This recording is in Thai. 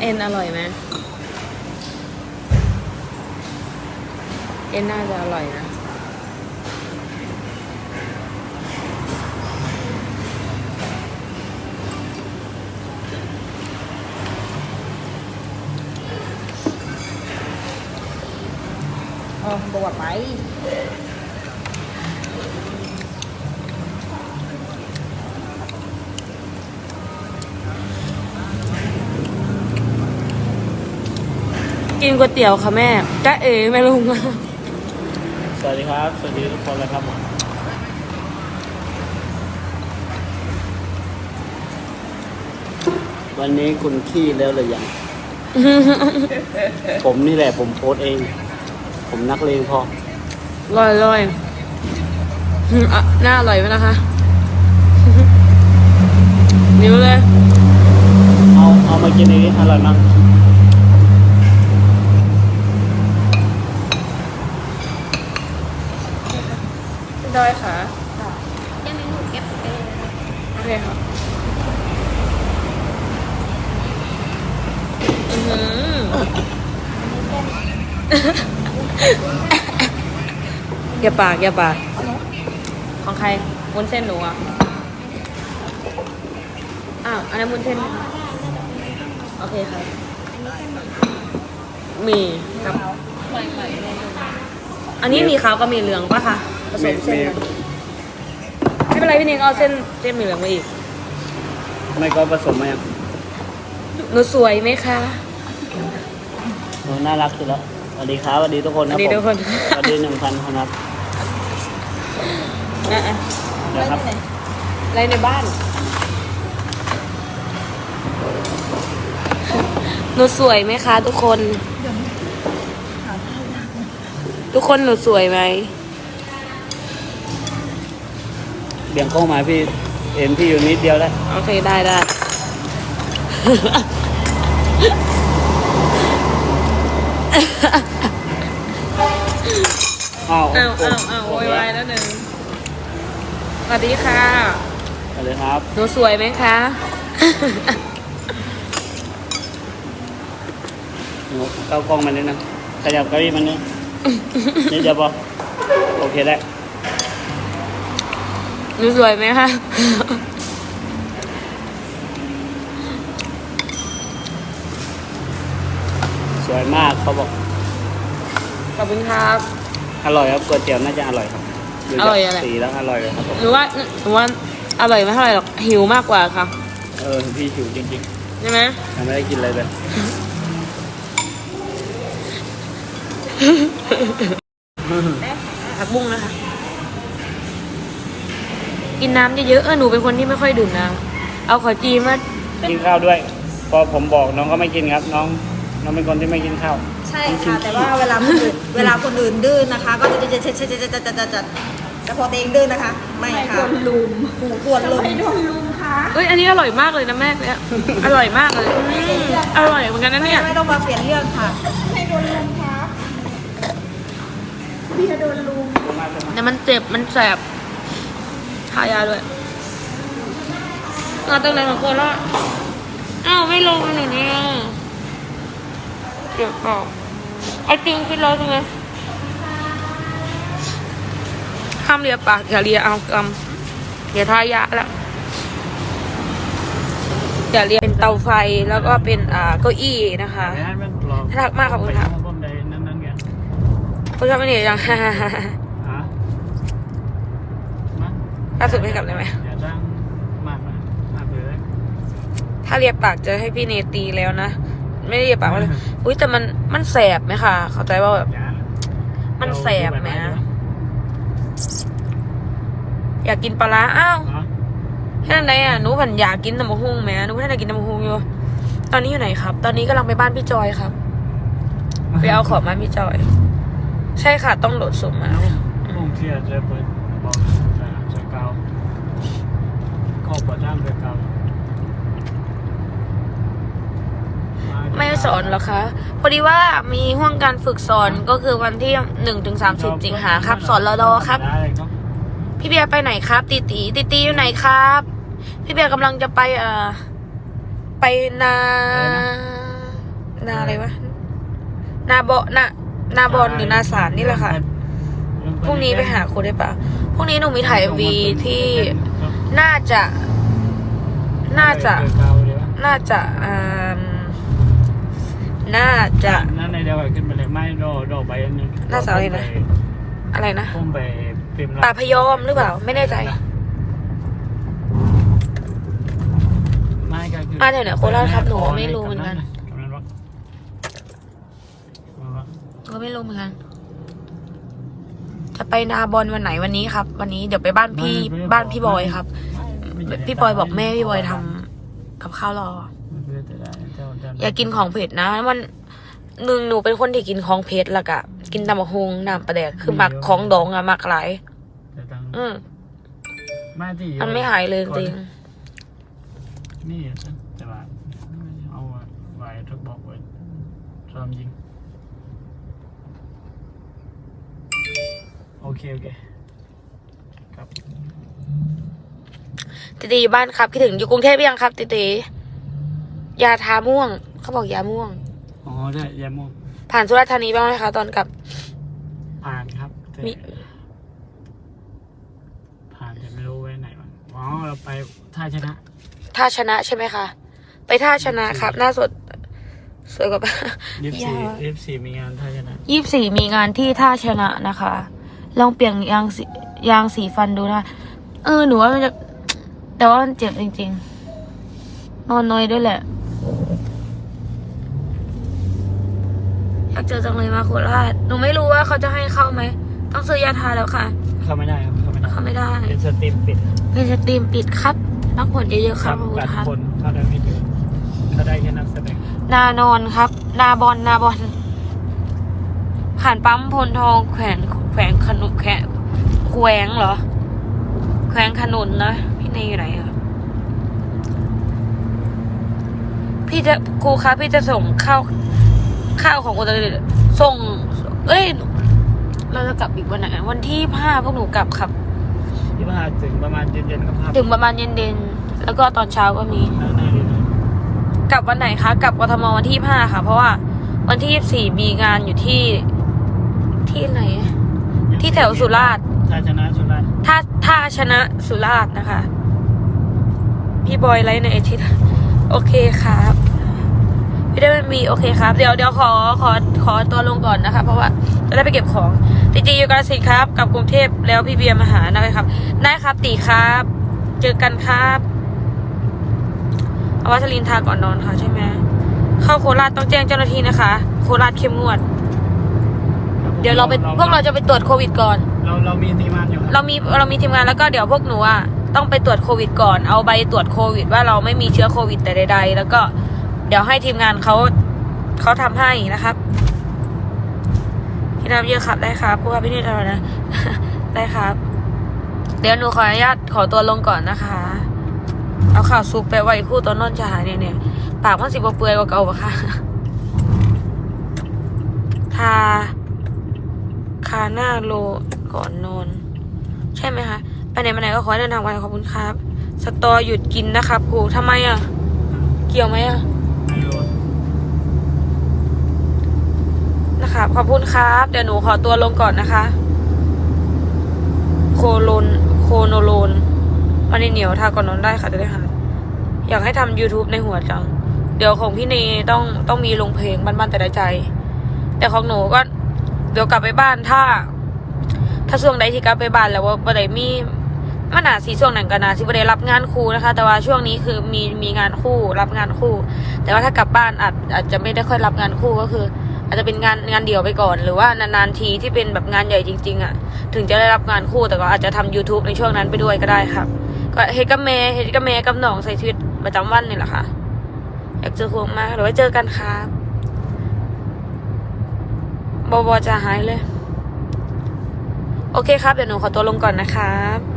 เอ็นอร่อยไหมเอ็นน่าจะอร่อยนะอ๋อบ กว่าไปกินก๋วยเตี๋ยวค่ะแม่จ้าเอ๋แม่ลุงสวัสดีครับ สวัสดีทุกคนเลยครับผมวันนี้คุณขี้แล้วหรือยัง ผมนี่แหละผมโพสต์เอง ผมนักเลงพออร่อยอร่อยอืมอะน่าอร่อยไหมนะคะ นิ้วเลย เอาเอามากินเองอร่อยมาก ดอยค่ะ ยังไม่หนูเก็บไปเลยนะโอเคค่ะ อือหืออย่าปากอย่าปาก ของใครวุ้นเส้นหนูอะ อ้าว อันนั้นวุ้นเส้นไหมคะโอเคค่ะ มีครับ อันนี้มีขาวกับมีเหลืองปะคะ ผสมเส้นกันไม่เป็นไรพี่นิงเอาเส้นเส้นหมีเหลืองมาอีกไม่ก็ผสมมายังหนูสวยไหมคะโอ้น่ารักสุดแล้วสวัสดีครับสวัสดีทุกคนนะสวัสดีทุกคน ผมสวัสดีหนึ่งพันคนครับอะอะนะครับอะไรในบ้าน หนูสวยไหมคะ ทุกคน ทุกคนหนูสวยไหม เบี่ยงกล้องมาพี่เอ็นพี่อยู่นิดเดียวแล้วโอเคได้ได้ อ้าวอ้าวอ้าวอ้าวโวยวายแล้วหนึ่งสวัสดีค่ะสวัสดีครับ หนูสวยไหมคะ หนูเข้ากล้องมานิดนึงขยับเก้าอี้มันนึงนิดเดียวพอโอเคได้ หนูสวยไหมคะสวยมากเขาบอก ขอบคุณครับ อร่อยครับก๋วยเตี๋ยวน่าจะอร่อยครับดูอร่อยอะไรจากสีแล้วอร่อยเลยครับผมหนูว่าหนูว่าอร่อยไม่เท่าไหร่หรอกหิวมากกว่าค่ะเออพี่หิวจริงใช่ไหมๆยังไม่ได้กินอะไรเลยผักบุ้งนะคะ กินน้ำเยอะๆเออหนูเป็นคนที่ไม่ค่อยดื่มน้ำเอาขอจีมากินข้าวด้วย พอผมบอกน้องก็ไม่กินครับ น้อง น้องเป็นคนที่ไม่กินข้าว ใช่ค่ะ แต่ว่าเวลาคนอื่นเวลาคนอื่นดื้อนนะคะ ก็จะจะจะจะจะจะจะจะจะแต่พอตัวเองดื้อนนะคะ ไม่ค่ะโดนลุมหูกวนลุมโดนลุมค่ะเอ้ยอันนี้อร่อยมากเลยนะแม่เนี่ยอร่อยมากเลยอืมอร่อยเหมือนกันนะเนี่ยไม่ต้องมาเปลี่ยนเรื่องค่ะแต่มันเจ็บมันแสบ ทายาด้วยมาตั้งแต่ของคนละอ้าวไม่ลงหนูเนี่ยเจ็บเปล่าไอติงกินแล้วใช่ไหมห้ามเลียปากอย่าเลียเอากำอย่าทายาแล้วอย่าเลียเป็นเตาไฟแล้วก็เป็นอ่าเก้าอี้นะคะรักมากขอบคุณครับผมได้นั่นนั่นไงคุณชอบไม่เนี่ยยัง ฮะมา ล่าสุดไม่กลับเลยไหมอย่าจ้างมากนะมากเลยถ้าเรียบปากจะให้พี่เนตีแล้วนะ ไม่ได้เรียบปากว่าเลยอุ้ยแต่มันมันแสบไหมคะเข้าใจว่าแบบอย่ามันแสบไหมนะอยากกินปลาร้าอ้าวฮะแค่นั้นไงอะหนูผันอยากกินน้ำมะฮุ่งไหมหนูไม่ได้กินน้ำมะฮุ่งอยู่ตอนนี้อยู่ไหนครับ ตอนนี้กำลังไปบ้านพี่จอยครับไปเอาของมาพี่จอย ใช่ค่ะต้องโหลดสุ่มมาผมเชียร์จะเปิดบอกจะจะเกาก็ประจ้างจะเกา ไม่สอนเหรอคะ พอดีว่ามีห่วงการฝึกสอนก็คือวันที่หนึ่งถึงสามสิบสิงหาครับ สอนรอดอครับได้ครับพี่เบียร์ไปไหนครับตีตีตีตีอยู่ไหนครับ พี่เบียร์กำลังจะไปเอ่อไปนา นาอะไรวะ นาบอนานาบอลหรือนาสารนี่แหละค่ะ พรุ่งนี้ไปหาครูได้ปะพรุ่งนี้หนูมีถ่ายวีที่น่าจะ น่าจะน่าจะอืมน่าจะนั่นในเดียวขึ้นไปเลยไม่รอรอไปอันนึงน่าจะอะไรนะอะไรนะพุ่มไปพิมพ์ป่าพยอมหรือเปล่า ไม่แน่ใจไม่ก็คือมาแถวไหนโคราชครับหนูไม่รู้เหมือนกันตรงนั้นวะตรงนั้นวะก็ไม่รู้เหมือนกัน จะไปนาบอลวันไหนวันนี้ครับ วันนี้เดี๋ยวไปบ้านพี่บ้านพี่บอยครับ พี่บอยบอกแม่พี่บอยทำกับข้าวรอ อย่ากินของเผ็ดนะมันหนึ่งหนูเป็นคนที่กินของเผ็ดแล้วก็กินตำบักฮงน้ำปลาแดกคือมักของดองอะมักหลาย อืมไม่ที่มันไม่หายเลยจริงนี่แต่ว่าเอาไว้ทุกบอกไว้ซ้อมยิง โอเค โอเค ครับ ติตีอยู่บ้านครับคิดถึงอยู่กรุงเทพหรือยังครับติตียาทาม่วง เขาบอกยาม่วง อ๋อได้ยาม่วง ผ่านสุราษฎร์ธานีบ้างไหมคะ ตอนกลับ ผ่านครับแต่มี ผ่านแต่ไม่รู้ไว้ไหนวะอ๋อเราไปท่าชนะท่าชนะใช่ไหมคะ ไปท่าชนะครับ หน้าสด สวยกว่า ยี่สิบสี่ยี่สิบสี่มีงานท่าชนะ ยี่สี่มีงานที่ท่าชนะนะคะ ลองเปลี่ยนยางสียางสีฟันดูนะ เออ หนูว่ามันจะ แต่ว่ามันเจ็บจริง ๆ นอนน้อยด้วยแหละ อยากเจอจังเลยมาโคราช หนูไม่รู้ว่าเขาจะให้เข้าไหม ต้องซื้อยาทาแล้วค่ะ เข้าไม่ได้ครับเข้าไม่ได้เข้าไม่ได้ เป็นสตรีมปิดเป็นสตรีมปิดครับพักผ่อนเยอะๆครับขอบคุณกัดครับ คนเข้าได้ไม่ถึงเข้าได้แค่นักแสดงนานอนครับ นาบอลนาบอลผ่านปั๊มพลทองแขวนแขวงขนุนแขวงแขวงเหรอ แขวงขนุนนะพี่ เนยอยู่ไหนอะพี่จะครูคะพี่จะส่งข้าวข้าวของอุตรดิตถ์ส่ง เอ้ย เราจะกลับอีกวันไหนวันที่ห้าพวกหนูกลับครับที่ว่าถึงประมาณเย็นๆก็ภาพถึงประมาณเย็นๆแล้วก็ตอนเช้าก็มีหน้าหน้าดีนะกลับวันไหนคะกลับกทมวันที่ห้าค่ะ เพราะว่า วันที่ยี่สี่มีงานอยู่ที่ที่ไหน ที่แถวสุราษฎร์ท่าชนะสุราษฎร์ท่าท่าชนะสุราษฎร์นะคะ พี่บอยไลฟ์ในไอทิตโอเคครับพี่ได้ไม่มีโอเคครับ เดี๋ยวเดี๋ยวขอขอขอตัวลงก่อนนะคะ เพราะว่าจะได้ไปเก็บของตีจีอยู่กาฬสินธุ์ครับกลับกรุงเทพแล้วพี่เบียร์มาหาได้ครับได้ครับตีครับ เจอกันครับเอาวัสลินทาก่อนนอนค่ะใช่ไหมเข้าโคราชต้องแจ้งเจ้าหน้าที่นะคะ โคราชเข้มงวด เดี๋ยวเราไปพวกเราจะไปตรวจโควิดก่อน เราเรามีทีมงานอยู่ครับเรามีเรามีทีมงานแล้วก็เดี๋ยวพวกหนูอะ ต้องไปตรวจโควิดก่อน เอาใบตรวจโควิด ว่าเราไม่มีเชื้อโควิดแต่ใด ๆ แล้วก็เดี๋ยวให้ทีมงานเขาเขาทำให้นะครับพี่น้ำเยอะครับได้ครับพวกพี่นี่ทำนะ ได้ครับ เดี๋ยวหนูขออนุญาตขอตัวลงก่อนนะคะ เอาข่าวซุปไปไว้คู่ตัวนนจะหายเนี่ยเนี่ยปากมันสิบเปื่อยกว่าเก่าปะคะทาคาหน้าโลก่อนนอน ใช่ไหมคะ ไปไหนมาไหนก็ขอเดินทางไวขอบคุณครับ สตอหยุดกินนะครับครูทำไมอะ เกี่ยวไหมอะนะครับ ขอบคุณครับ เดี๋ยวหนูขอตัวลงก่อนนะคะ โคโลน โคโนโลนมันเหนียวทาก่อนนอนได้ค่ะจะได้หายอยากให้ทำ YouTube ในหัวจัง เดี๋ยวของพี่เนต้องต้องมีลงเพลงบ้านๆแต่ได้ใจ แต่ของหนูก็ เดี๋ยวกลับไปบ้านถ้า ถ้าช่วงใดที่กลับไปบ้านแล้วว่าบ่ได้มี มันอาสีช่วงนั้นก็นาสิบ่ได้รับงานคู่นะคะ แต่ว่าช่วงนี้คือมีมีงานคู่รับงานคู่ แต่ว่าถ้ากลับบ้านอาจอาจจะไม่ได้ค่อยรับงานคู่ก็คือ อาจจะเป็นงานงานเดี่ยวไปก่อน หรือว่านานๆทีที่เป็นแบบงานใหญ่จริง ๆอะถึงจะได้รับงานคู่แต่ก็อาจจะทำ YouTube ในช่วงนั้นไปด้วยก็ได้ครับก็เฮกับแม่เฮกับแม่กับหน้องใส่ชีวิตประจำวันนี่แหละค่ะอยากเจอครูมากเดี๋ยวไว้เจอกันครับบอบอจะหายเลย โอเคครับ เดี๋ยวหนูขอตัวลงก่อนนะครับ